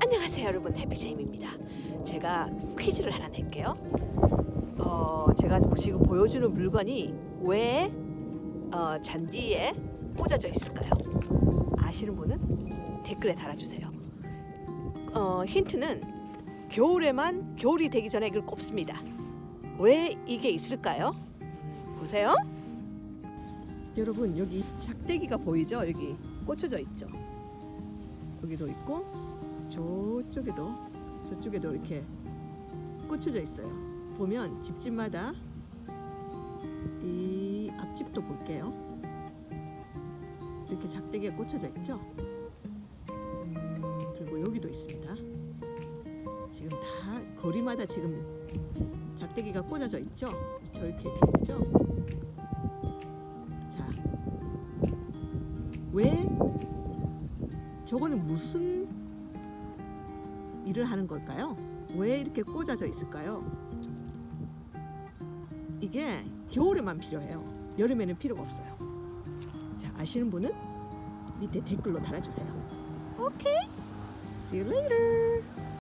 안녕하세요 여러분 해피제임입니다. 제가 퀴즈를 하나 낼게요. 어, 제가 지금 보여주는 물건이 왜 어, 잔디에 꽂아져 있을까요? 아시는 분은 댓글에 달아주세요. 어, 힌트는 겨울에만 겨울이 되기 전에 이걸 꼽습니다. 왜 이게 있을까요? 보세요. 여러분 여기 작대기가 보이죠? 여기 꽂혀져 있죠. 여기도 있고 저쪽에도 저쪽에도 이렇게 꽂혀져 있어요. 보면 집집마다 이 앞집도 볼게요. 이렇게 작대기가 꽂혀져 있죠. 음, 그리고 여기도 있습니다. 지금 다 거리마다 지금 작대기가 꽂아져 있죠. 저렇게 돼 있죠. 자, 왜 저거는 무슨 일을 하는 걸까요? 왜 이렇게 꽂아져 있을까요? 이게 겨울에만 필요해요. 여름에는 필요가 없어요. 자, 아시는 분은 밑에 댓글로 달아주세요. 오케이. See you later.